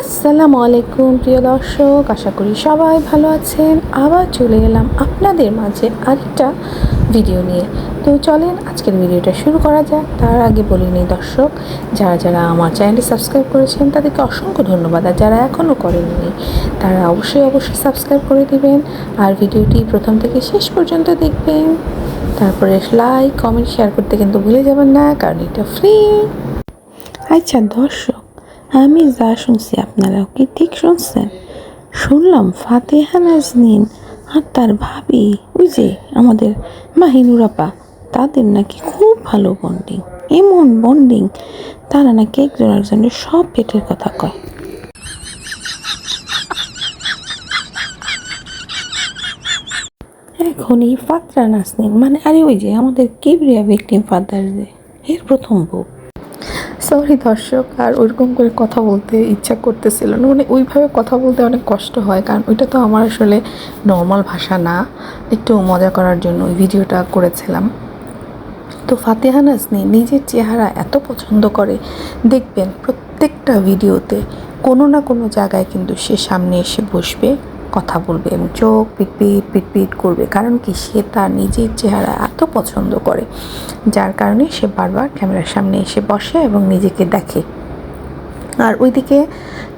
আসসালামু আলাইকুম প্রিয় দর্শক। আশা করি সবাই ভালো আছেন। আবার চলে এলাম আপনাদের মাঝে আরেকটা ভিডিও নিয়ে। তো চলেন, আজকের ভিডিওটা শুরু করা যাক। তার আগে বলে নিই, দর্শক, যারা যারা আমার চ্যানেলটি সাবস্ক্রাইব করেছেন, তাদেরকে অসংখ্য ধন্যবাদ। আর যারা এখনও করেননি, তারা অবশ্যই অবশ্যই সাবস্ক্রাইব করে দিবেন। আর ভিডিওটি প্রথম থেকে শেষ পর্যন্ত দেখবেন। তারপরে লাইক, কমেন্ট, শেয়ার করতে কিন্তু ভুলে যাবেন না, কারণ এটা ফ্রি। আচ্ছা দর্শক আমি যা শুনছি আপনারাও কি ঠিক শুনছেন? শুনলাম ফাতেহা নাজনীন আর তার ভাবি, ওই যে আমাদের মাহিনুরাপা তাদের নাকি খুব ভালো বন্ডিং এমন বন্ডিং তারা নাকি একজন একজনের সব পেটের কথা কয়। এখন এই ফাতরা নাজনীন মানে আরে ওই যে আমাদের কিবরিয়া ভিকটিম ফাদার যে, এর প্রথম বউ। সরি দর্শক, আর ওইরকম করে কথা বলতে ইচ্ছা করতেছিল না। মানে ওইভাবে কথা বলতে অনেক কষ্ট হয়, কারণ ওইটা তো আমার আসলে নর্মাল ভাষা না। একটু মজা করার জন্য ওই ভিডিওটা করেছিলাম। তো ফাতেহা নাজনি নিজের চেহারা এত পছন্দ করে, দেখবেন প্রত্যেকটা ভিডিওতে কোনো না কোনো জায়গায় কিন্তু সে সামনে এসে বসবে। কথা বলবে এবং চোখ পিটপিট পিটপিট করবে। কারণ কি? সে তার নিজের চেহারা এত পছন্দ করে, যার কারণে সে বারবার ক্যামেরার সামনে এসে বসে এবং নিজেকে দেখে। আর ওইদিকে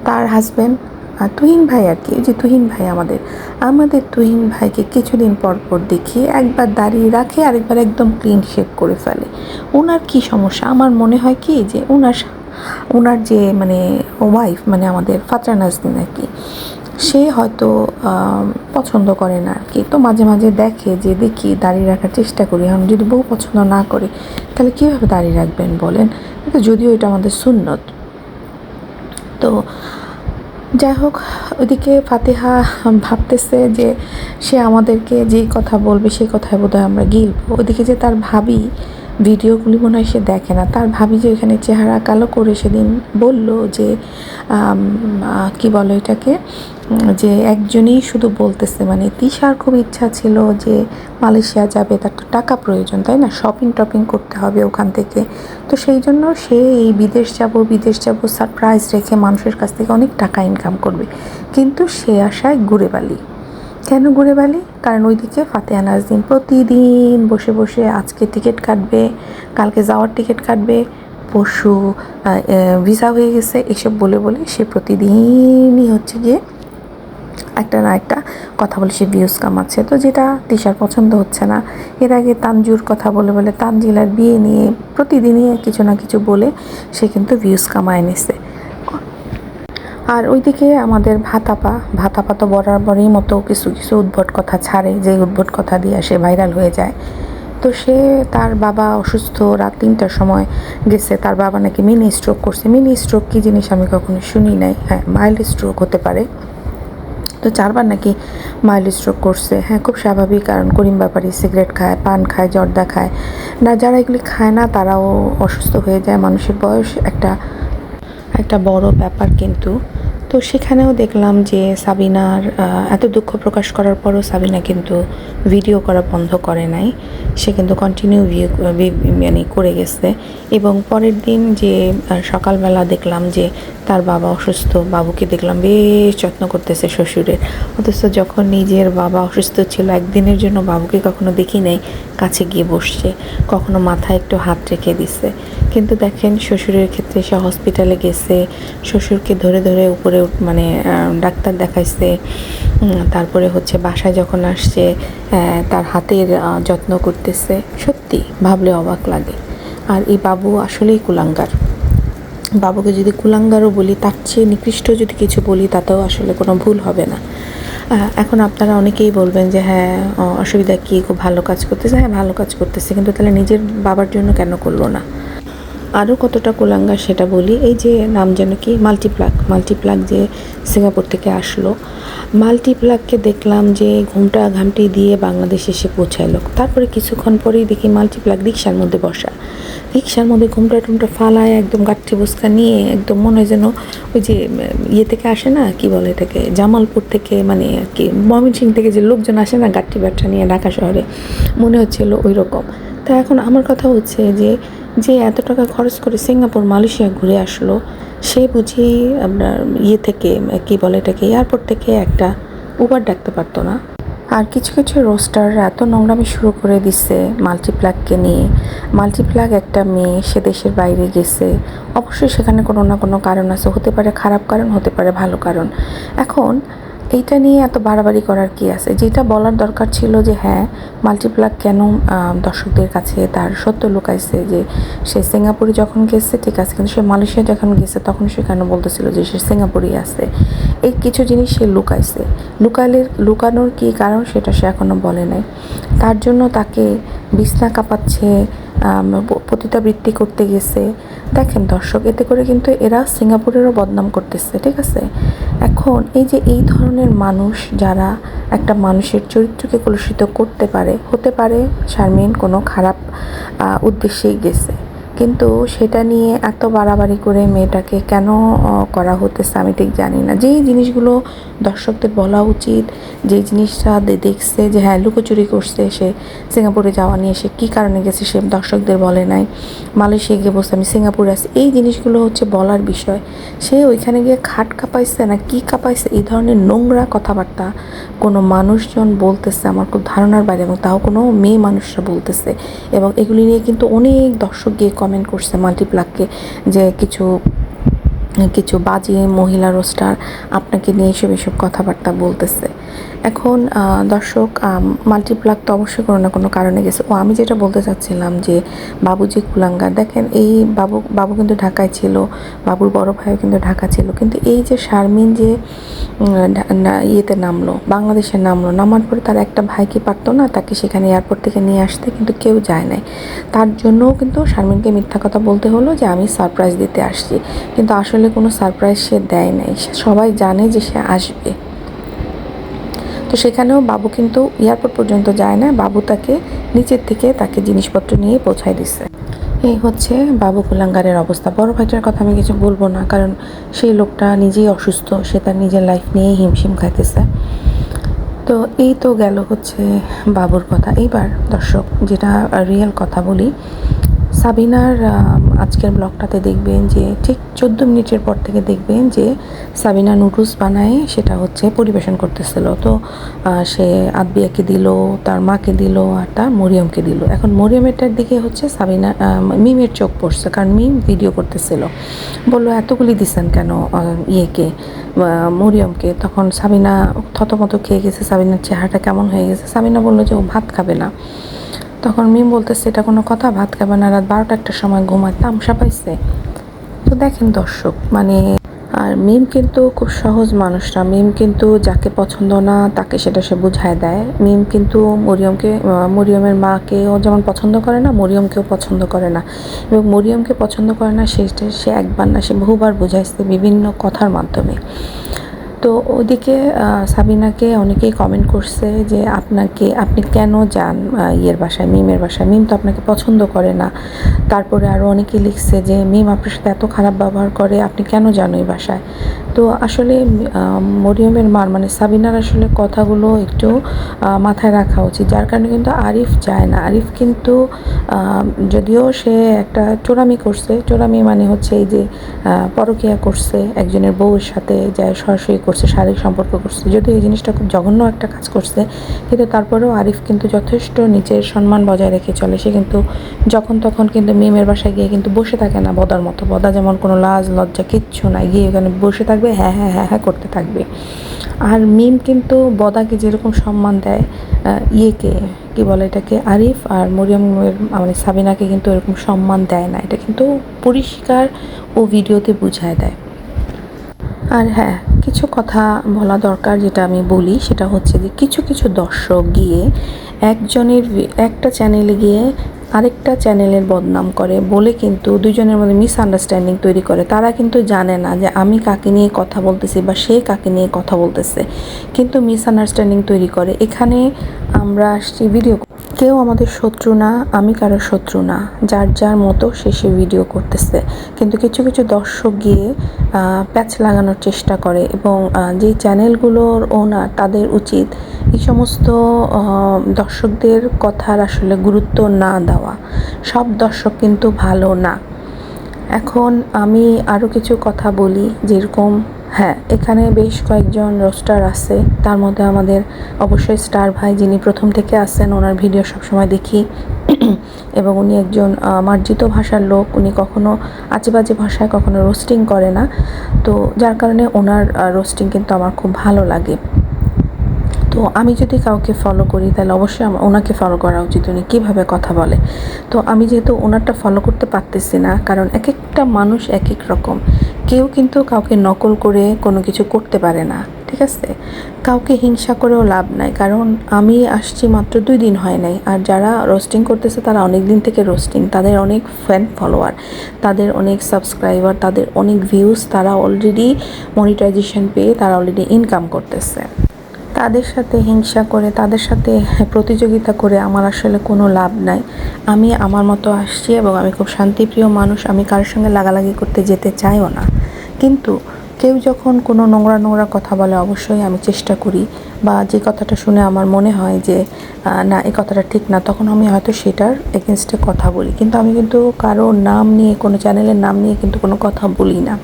তার হাজব্যান্ড তুহিন ভাই আর কি যে তুহিন ভাই আমাদের। আমাদের তুহিন ভাইকে কিছুদিন পর পর দেখি একবার দাঁড়িয়ে রাখে, আরেকবার একদম ক্লিন শেভ করে ফেলে। ওনার কি সমস্যা? আমার মনে হয় কি যে ওনার ওনার যে মানে ওয়াইফ মানে আমাদের ফাতরা নাজদিন আর কি সে হয়তো পছন্দ করে না আর কি। তো মাঝে মাঝে দেখে যে, দেখি দাঁড়িয়ে রাখার চেষ্টা করি। এখন যদি বউ পছন্দ না করে, তাহলে কীভাবে দাঁড়িয়ে রাখবেন বলেন? কিন্তু যদিও এটা আমাদের সুন্নত। তো যাই হোক, ওইদিকে ফাতেহা ভাবতেছে যে, সে আমাদেরকে যেই কথা বলবে, সেই কথায় বোধহয় আমরা গিলবো। ওইদিকে যে তার ভাবি ভিডিওগুলি মনে হয় সে দেখে না। তার ভাবি যে এখানে চেহারা কালো করে সেদিন বলল যে কি বলে এটাকে? যে একজনই শুধু বলতেছে। মানে তিশার খুব ইচ্ছা ছিল যে মালয়েশিয়া যাবে, তার তো টাকা প্রয়োজন, তাই না? শপিং টপিং করতে হবে ওখান থেকে। তো সেই জন্য সে এই বিদেশ যাব বিদেশ যাব সারপ্রাইজ রেখে মানুষের কাছ থেকে অনেক টাকা ইনকাম করবে। কিন্তু সে আশায় ঘুরে বালি কেন ঘুরে বালি কারণ ওইদিকে ফাতেহা নাজদিন প্রতিদিন বসে বসে আজকে টিকিট কাটবে, কালকে যাওয়ার টিকিট কাটবে, পরশু ভিসা হয়ে গেছে, এসব বলে বলে সে প্রতিদিনই হচ্ছে গিয়ে একটা না একটা কথা বলে সে ভিউজ কামাচ্ছে। তো যেটা তিশার পছন্দ হচ্ছে না, এর আগে তানজুর কথা বলে বলে তানজিলার বিয়ে নিয়ে প্রতিদিনই কিছু না কিছু বলে সে কিন্তু ভিউজ কামায় নিছে। আর ওইদিকে আমাদের ভাতাপা ভাতাপা তো বরাবরই মতো কিছু কিছু উদ্ভট কথা ছাড়ে যে উদ্ভট কথা দিয়ে সে ভাইরাল হয়ে যায়। তো সে তার বাবা অসুস্থ, রাত তিনটার সময় গেছে, তার বাবা নাকি মিনি স্ট্রোক করছে। মিনি স্ট্রোক কী জিনিস আমি কখনো শুনি নাই। হ্যাঁ মাইল্ড স্ট্রোক হতে পারে। তো চারবার নাকি মাইল্ড স্ট্রোক করছে। হ্যাঁ খুব স্বাভাবিক, কারণ করিম ব্যাপারী সিগারেট খায়, পান খায়, জর্দা খায়। না, যারা এগুলি খায় না, তারাও অসুস্থ হয়ে যায়। মানুষের বয়স একটা একটা বড় ব্যাপার কিন্তু। তো সেখানেও দেখলাম যে সাবিনার এত দুঃখ প্রকাশ করার পরও সাবিনা কিন্তু ভিডিও করা বন্ধ করে নাই। সে কিন্তু কন্টিনিউ মানে করে গেছে। এবং পরের দিন যে সকালবেলা দেখলাম যে তার বাবা অসুস্থ, বাবুকে দেখলাম বেশ যত্ন করতেছে শ্বশুরের। অথচ যখন নিজের বাবা অসুস্থ ছিল, একদিনের জন্য বাবুকে কখনো দেখি নাই, কাছে গিয়ে বসছে। কখনো মাথায় একটু হাত রেখে দিছে। কিন্তু দেখেন, শ্বশুরের ক্ষেত্রে সে হসপিটালে গেছে। শ্বশুরকে ধরে ধরে উপরে উঠ- মানে ডাক্তার দেখাইছে। তারপরে হচ্ছে বাসায় যখন আসছে তার হাতের যত্ন করতেছে। সত্যি, ভাবলে অবাক লাগে। আর এই বাবু আসলেই কুলাঙ্গার। বাবুকে যদি কুলাঙ্গারও বলি, তার চেয়ে নিকৃষ্ট যদি কিছু বলি, তাতেও আসলে কোনো ভুল হবে না। এখন আপনারা অনেকেই বলবেন যে হ্যাঁ অসুবিধা কী? খুব ভালো কাজ করতেছে। হ্যাঁ ভালো কাজ করতেছে। কিন্তু তাহলে নিজের বাবার জন্য কেন করল না? আরও কতটা কুলাঙ্গার সেটা বলি। এই যে নাম যেন কি? মাল্টিপ্লাক মাল্টিপ্লাক যে সিঙ্গাপুর থেকে আসলো। মাল্টিপ্লাককে দেখলাম যে ঘুমটা ঘামটি দিয়ে বাংলাদেশে এসে পৌঁছালো। তারপরে কিছুক্ষণ পরেই দেখি মাল্টিপ্লাক রিক্সার মধ্যে বসা। রিক্সার মধ্যে ঘুমটা টুমটা ফালায় একদম গাঠি বস্কা নিয়ে একদম মনে হয় যেন ওই যে ইয়ে থেকে আসে না? কি বলে এটাকে? জামালপুর থেকে মানে আর কি, ময়মনসিং থেকে যে লোকজন আসে না গাঠি ব্যবসা নিয়ে ঢাকা শহরে? মনে হচ্ছিল ওই রকম তা এখন আমার কথা হচ্ছে যে যে এত টাকা খরচ করে সিঙ্গাপুর, মালয়েশিয়া ঘুরে আসলো, সে বুঝি আপনার ইয়ে থেকে, কি বলে এটাকে এয়ারপোর্ট থেকে একটা উবার ডাকতে পারতো না। আর কিছু কিছু রোস্টার এত নোংরামি শুরু করে দিচ্ছে মাল্টিপ্লাগকে নিয়ে। মাল্টিপ্লাগ একটা মেয়ে, সে দেশের বাইরে গেছে। অবশ্যই সেখানে কোনো না কোনো কারণ আছে, হতে পারে খারাপ কারণ, হতে পারে ভালো কারণ। এখন এইটা নিয়ে এত বাড়াবাড়ি করার কি আছে? যেটা বলার দরকার ছিল যে হ্যাঁ মাল্টিপ্লাগ কেন দর্শকদের কাছে তার সত্য লুকাইছে যে, সে সিঙ্গাপুরে যখন গেছে, ঠিক আছে, কিন্তু সে মালয়েশিয়া যখন গেছে, তখন সে কেন বলতেছিল যে, সে সিঙ্গাপুরেই আছে? এই কিছু জিনিস সে লুকাইছে। লুকালে, লুকানোর কি কারণ সেটা সে এখনও বলে নাই। তার জন্য তাকে বিছনা কাঁপাচ্ছে পতিতাবৃত্তি করতে গেছে। দেখেন দর্শক, এতে করে কিন্তু এরা সিঙ্গাপুরেরও বদনাম করতেছে, ঠিক আছে? এখন এই যে এই ধরনের মানুষ যারা একটা মানুষের চরিত্রকে কলুষিত করতে পারে, হতে পারে, শারমিন কোনো খারাপ উদ্দেশ্যেই গেছে। কিন্তু সেটা নিয়ে এত বাড়াবাড়ি করে মেয়েটাকে কেন করা হতেছে আমি ঠিক জানি না। যেই জিনিসগুলো দর্শকদের বলা উচিত, যেই জিনিসটা দেখছে যে হ্যাঁ লুকোচুরি করছে সে, সিঙ্গাপুরে যাওয়া নিয়ে সে কী কারণে গেছে সে দর্শকদের বলে নাই। মালয়েশিয়া গিয়ে বসে আমি সিঙ্গাপুরে আছি। এই জিনিসগুলো হচ্ছে বলার বিষয়। সে ওইখানে গিয়ে খাট কাঁপাইছে না কি কাঁপাইছে? এই ধরনের নোংরা কথাবার্তা কোনো মানুষজন বলতেছে, আমার খুব ধারণার বাইরে এবং তাও কোনো মেয়ে মানুষরা বলতেছে। এবং এগুলি নিয়ে কিন্তু অনেক দর্শক গিয়ে কমেন্ট করছে মাল্টিপ্লাককে যে কিছু কিছু বাজে মহিলা রোস্টার আপনাকে নিয়ে এসব এসব কথাবার্তা বলতেছে। এখন দর্শক মাল্টিপ্লাক তো অবশ্যই কোনো না কোনো কারণে গেছে। ও, আমি যেটা বলতে চাচ্ছিলাম যে, বাবুজি কুলাঙ্গার দেখেন এই বাবু বাবু কিন্তু ঢাকায় ছিল, বাবুর বড় ভাইও কিন্তু ঢাকা ছিল, কিন্তু এই যে শারমিন যে ইয়েতে নামলো, বাংলাদেশে নামলো, নামার পরে তার একটা ভাই কি পারতো না, তাকে সেখানে এয়ারপোর্ট থেকে নিয়ে আসতে, কিন্তু কেউ যায় নাই। তার জন্যও কিন্তু শারমিনকে মিথ্যা কথা বলতে হলো যে, আমি সারপ্রাইজ দিতে আসছি, কিন্তু আসলে কোনো সারপ্রাইজ সে দেয় নাই। সবাই জানে যে সে আসবে। তো সেখানেও বাবু কিন্তু এয়ারপোর্ট পর্যন্ত যায় না। বাবু তাকে নিচের থেকে তাকে জিনিসপত্র নিয়ে পৌঁছায় দিচ্ছে এই হচ্ছে বাবু কুলাঙ্গারের অবস্থা। বড় ভাইটার কথা আমি কিছু বলব না, কারণ সেই লোকটা নিজেই অসুস্থ, সে তার নিজের লাইফ নিয়েই হিমশিম খাইতেছে। তো এই তো গেল হচ্ছে বাবুর কথা। এইবার দর্শক, যেটা রিয়েল কথা বলি সাবিনার আজকের ব্লগটাতে দেখবেন যে ঠিক চোদ্দ মিনিটের পর থেকে দেখবেন যে সাবিনা নুডলস বানায়, সেটা হচ্ছে পরিবেশন করতেছিল। তো সে আদবিয়াকে দিল, তার মাকে দিল আর তার মরিয়মকে দিল। এখন মরিয়মেরটার দিকে হচ্ছে সাবিনা মিমের চোখ পড়ছে, কারণ মিম ভিডিও করতেছিল। বলল, এতগুলি দিছেন কেন ইয়েকে? মরিয়মকে। তখন সাবিনা থতমত খেয়ে গেছে, সাবিনার চেহারাটা কেমন হয়ে গেছে? সাবিনা বলল যে, ও ভাত খাবে না। তখন মিম বলতেছে, এটা কোনো কথা? ভাত খাবে না? রাত বারোটা একটা সময় ঘুমায় তামসা পাইছে তো দেখেন দর্শক মানে আর মিম কিন্তু খুব সহজ মানুষ না মিম কিন্তু যাকে পছন্দ না, তাকে সেটা সে বুঝায় দেয়। মিম কিন্তু মরিয়মকে মরিয়মের মাকেও যেমন পছন্দ করে না, মরিয়মকেও পছন্দ করে না। এবং মরিয়মকে পছন্দ করে না সেটা সে একবার না, সে বহুবার বুঝাইছে বিভিন্ন কথার মাধ্যমে। তো ওদিকে সাবিনাকে অনেকেই কমেন্ট করছে যে আপনাকে, আপনি কেন যান ইয়ের বাসায়, মিমের বাসায়? মিম তো আপনাকে পছন্দ করে না। তারপরে আরও অনেকে লিখছে যে, মিম আপনার সাথে এত খারাপ ব্যবহার করে, আপনি কেন যান ওই বাসায়? তো আসলে মরিয়মের মার মানে সাবিনার আসলে কথাগুলো একটু মাথায় রাখা উচিত। যার কারণে কিন্তু আরিফ যায় না। আরিফ কিন্তু যদিও সে একটা চোরামি করছে। চোরামি মানে হচ্ছে এই যে পরকীয়া করছে একজনের বউয়ের সাথে যায় সরাসরি করছে, শারীরিক সম্পর্ক করছে, যদিও এই জিনিসটা খুব জঘন্য একটা কাজ করছে, কিন্তু তারপরেও আরিফ কিন্তু যথেষ্ট নিজের সম্মান বজায় রেখে চলে। সে কিন্তু যখন তখন কিন্তু মিমের বাসায় গিয়ে কিন্তু বসে থাকে না বদার মতো। বদা যেমন কোনো লাজ, লজ্জা, কিচ্ছু নাই, গিয়ে ওখানে বসে থাকবে হ্যাঁ হ্যাঁ হ্যাঁ হ্যাঁ করতে থাকবে। আর মিম কিন্তু বদাকে যেরকম সম্মান দেয় ইয়েকে, কি বলে এটাকে, আরিফ আর মরিয়মের মানে সাবিনাকে কিন্তু এরকম সম্মান দেয় না। এটা কিন্তু পরিষ্কার ও ভিডিওতে বুঝায় দেয়। আর হ্যাঁ কিছু কথা বলা দরকার যেটা আমি বলি, সেটা হচ্ছে যে কিছু কিছু দর্শক গিয়ে একজনের একটা চ্যানেলে গিয়ে আরেকটা চ্যানেলের বদনাম করে, বলে কিন্তু দুজনের মধ্যে মিসআন্ডারস্ট্যান্ডিং তৈরি করে। তারা কিন্তু জানে না যে আমি কাকে নিয়ে কথা বলতেছি বা সে কাকে নিয়ে কথা বলতেছে। কিন্তু মিসআন্ডারস্ট্যান্ডিং তৈরি করে। এখানে আমরা আসছি ভিডিও কেউ আমাদের শত্রু না, আমি কারও শত্রু না। যার যার মতো সে সে ভিডিও করতেছে। কিন্তু কিছু কিছু দর্শক গিয়ে প্যাচ লাগানোর চেষ্টা করে এবং যেই চ্যানেলগুলোর ওনার তাদের উচিত এই সমস্ত দর্শকদের কথার আসলে গুরুত্ব না দেওয়া। সব দর্শক কিন্তু ভালো না। এখন আমি আরও কিছু কথা বলি যেরকম হ্যাঁ এখানে বেশ কয়েকজন রোস্টার আছে। তার মধ্যে আমাদের অবশ্যই স্টার ভাই যিনি প্রথম থেকে আসেন ওনার ভিডিও সবসময় দেখি। এবং উনি একজন মার্জিত ভাষার লোক। উনি কখনো আজেবাজে ভাষায় কখনো রোস্টিং করে না। তো যার কারণে ওনার রোস্টিং কিন্তু আমার খুব ভালো লাগে। তো আমি যদি কাউকে ফলো করি, তাহলে অবশ্যই আমার ওনাকে ফলো করা উচিত। উনি কীভাবে কথা বলে? তো আমি যেহেতু ওনারটা ফলো করতে পারতেছি না, কারণ এক একটা মানুষ এক এক রকম। কেউ কিন্তু কাউকে নকল করে কোনো কিছু করতে পারে না, ঠিক আছে? কাউকে হিংসা করেও লাভ নাই, কারণ আমি আসছি মাত্র দুই দিন হয় নাই, আর যারা রোস্টিং করতেছে তারা অনেক দিন থেকে রোস্টিং তাদের অনেক ফ্যান ফলোয়ার তাদের অনেক সাবস্ক্রাইবার তাদের অনেক ভিউজ তারা অলরেডি মনিটাইজেশন পেয়ে তারা অলরেডি ইনকাম করতেছে। তাদের সাথে হিংসা করে, তাদের সাথে প্রতিযোগিতা করে আমার আসলে কোনো লাভ নাই। আমি আমার মতো আসছি এবং আমি খুব শান্তিপ্রিয় মানুষ, আমি কারোর সঙ্গে লাগালাগি করতে যেতে চাইও না। কিন্তু কেউ যখন কোনো নোংরা নোংরা কথা বলে, অবশ্যই আমি চেষ্টা করি বা যে কথাটা শুনে আমার মনে হয় যে না, এই কথাটা ঠিক না, তখন আমি হয়তো সেটার এগেনস্টে কথা বলি। কিন্তু আমি কিন্তু কারও নাম নিয়ে, কোনো চ্যানেলের নাম নিয়ে কিন্তু কোনো কথা বলি না।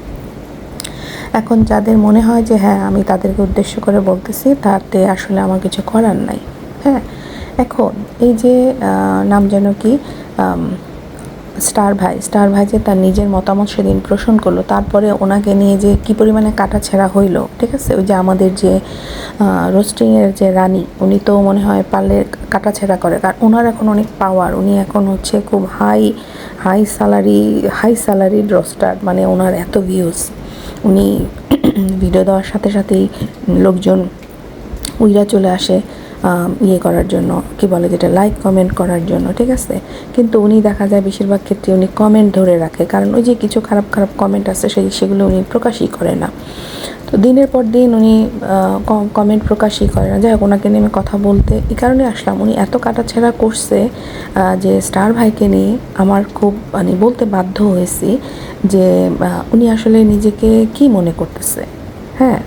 এখন যাদের মনে হয় যে হ্যাঁ আমি তাদেরকে উদ্দেশ্য করে বলতেছি, তাতে আসলে আমার কিছু করার নাই। হ্যাঁ এখন এই যে নাম যেন কি স্টার ভাই স্টার ভাই যে তার নিজের মতামত সেদিন পোষণ করল, তারপরে ওনাকে নিয়ে যে কি পরিমাণে কাটা ছেঁড়া হইল, ঠিক আছে? ওই যে আমাদের যে রোস্টিংয়ের যে রানী, উনি তো মনে হয় পারলে কাটা ছেঁড়া করে। কারণ ওনার এখন অনেক পাওয়ার উনি এখন হচ্ছে খুব high high salary high salaried roster মানে ওনার এত ভিউজ উনি ভিডিও দেওয়ার সাথে সাথেই লোকজন উইরা চলে আসে ইয়ে করার জন্য, কি বলে যেটা লাইক কমেন্ট করার জন্য, ঠিক আছে? কিন্তু উনি দেখা যায় বেশিরভাগ ক্ষেত্রে উনি কমেন্ট ধরে রাখে, কারণ ওই যে কিছু খারাপ খারাপ কমেন্ট আছে, সেই, সেগুলো উনি প্রকাশই করে না। দিনের পর দিন উনি কমেন্ট প্রকাশই করে না। যাই হোক ওনাকে নিয়ে আমি কথা বলতে এই কারণে আসলাম। উনি এত কাটাছেড়া করছে যে স্টার ভাইকে নিয়ে আমার খুব মানে বলতে বাধ্য হয়েছি যে উনি আসলে নিজেকে কি মনে করতেছে? হ্যাঁ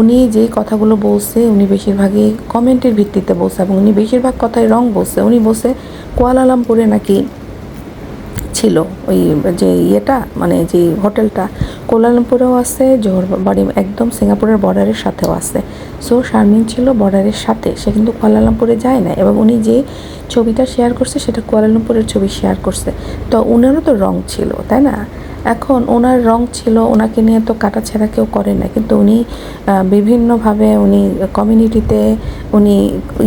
উনি যে কথাগুলো বলছে, উনি বেশিরভাগই কমেন্টের ভিত্তিতে বলছে এবং উনি বেশিরভাগ কথাই রং বলছে। উনি বলছে, কুয়ালালামপুরে নাকি ছিল, ওই যে ইয়েটা মানে যে হোটেলটা, কোলালামপুরেও আছে, জোহর বাড়ি একদম সিঙ্গাপুরের বর্ডারের সাথেও আছে। সো, শারমিন ছিল বর্ডারের সাথে, সে কিন্তু কুয়ালালামপুরে যায় না এবং উনি যে ছবিটা শেয়ার করছে, সেটা কুয়ালালামপুরের ছবি শেয়ার করছে। তো ওনারও তো রং ছিল, তাই না? এখন ওনার রং ছিল, ওনাকে নিয়ে তো কাটাছেড়া কেউ করে না, কিন্তু উনি বিভিন্নভাবে উনি কমিউনিটিতে উনি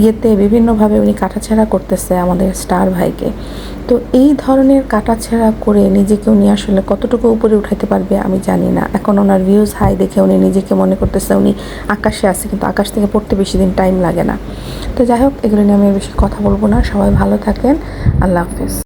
ইয়েতে বিভিন্নভাবে উনি কাটাছেড়া করতেছে আমাদের স্টার ভাইকে। তো এই ধরনের কাটাছেড়া করে নিজেকে উনি আসলে কতটুকু উপরে উঠাইতে পারবে আমি জানি না। এখন ওনার ভিউজ হাই দেখে উনি নিজেকে মনে করতেছে উনি আকাশে আছে, কিন্তু আকাশ থেকে পড়তে বেশি দিন টাইম লাগে না। তো যাই হোক, এগুলো নিয়ে আমি বেশি কথা বলব না। সবাই ভালো থাকেন। আল্লাহ হাফিজ।